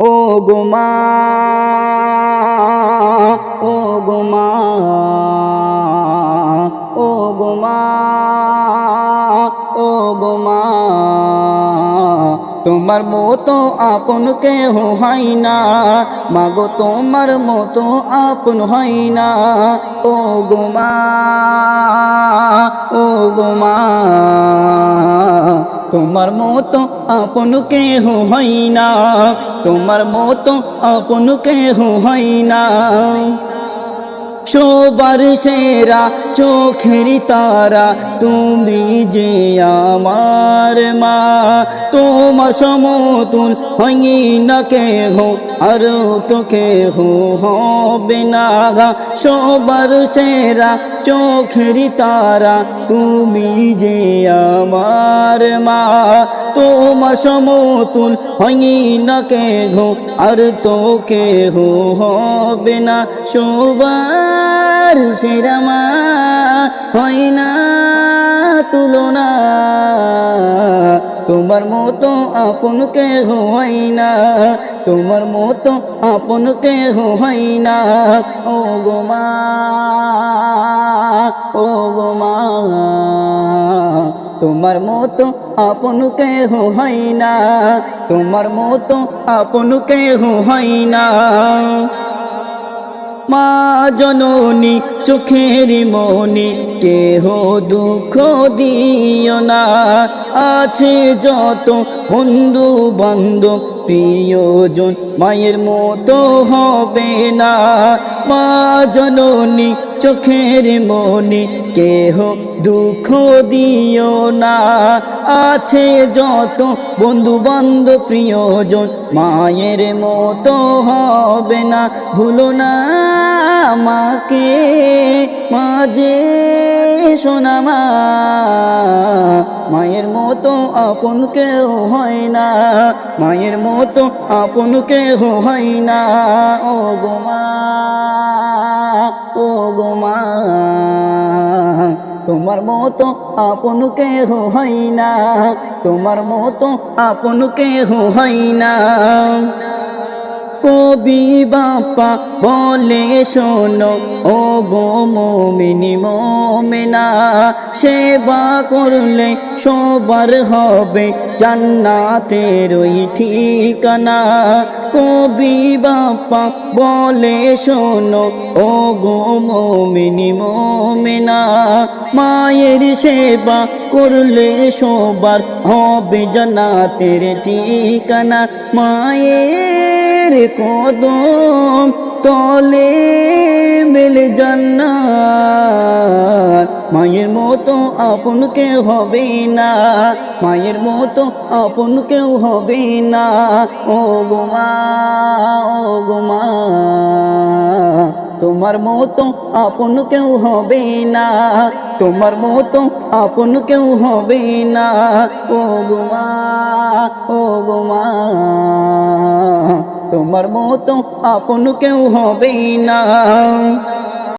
ও গোমা ও গোমা ও গোমা ও গোমা তোমার মতো আপন কেহ হয় না, মাগো তোমার মতো আপন হয় না, ও গোমা ও গোমা তোমার মতো আপন কেহ হই না। তোমার মতো আপন কেহ হই না। সবার সেরা চোখের তারা, তুমি যে আমার মা। তোমার সমতুল হই না কেহ, আর তো কেহ হবে না সবার সেরা চোখের তারা, তুমি যে আমার মা। তোমার সমতুল হই না কেহ, আর তো কেহ হবে না। সবার সেরা মা হয় না তুলনা। মতো আপন কেহ হয় না, তোমার মতো আপন কেহ হয় না। ও গোমা ও গোমা তোমার মতো আপন কেহ হয় না, তোমার মতো আপন হয় না। মা জননী চোখের মনি কেহ দুঃখ দিও না। আছে যত বন্ধু বান্ধব, প্রিয়জন, মায়ের মতো হবে না। মা জননী চোখের মনি কেহ দুঃখ দিও না। আছে যত বন্ধু বান্ধব প্রিয়জন, মায়ের মতো হবে না। ভুলো না মাকে মাঝে সোনা মা। মায়ের মতো আপন কেউ হয় না। মায়ের মতো আপন কেউ হয় না। ও গোমা ও গোমা তোমার মতো আপন কেহ হয় না তোমার মতো আপন কেহ হয় না। কবি বাপা বলে শোনো ও গো মমিনি মমেনা, সেবা করলে সবার হবে জান্নাতের ওই ঠিকানা। কবি বাপা বলে শোনো ও গো মমিনি মমেনা, মায়ের সেবা করলে সবার হবে জান্নাতের ঠিকানা। মায়ের কদম তলে মেলে জান্নাত মায়ের মতো আপন কেউ হবে না মায়ের মতো আপন কেউ হবে না ও গোমা ও গোমা তোমার মতো আপন কেউ হবে না তোমার মতো আপন কেউ হবে না ও গোমা ও গোমা তোমার মতো আপন কেউ হবে না।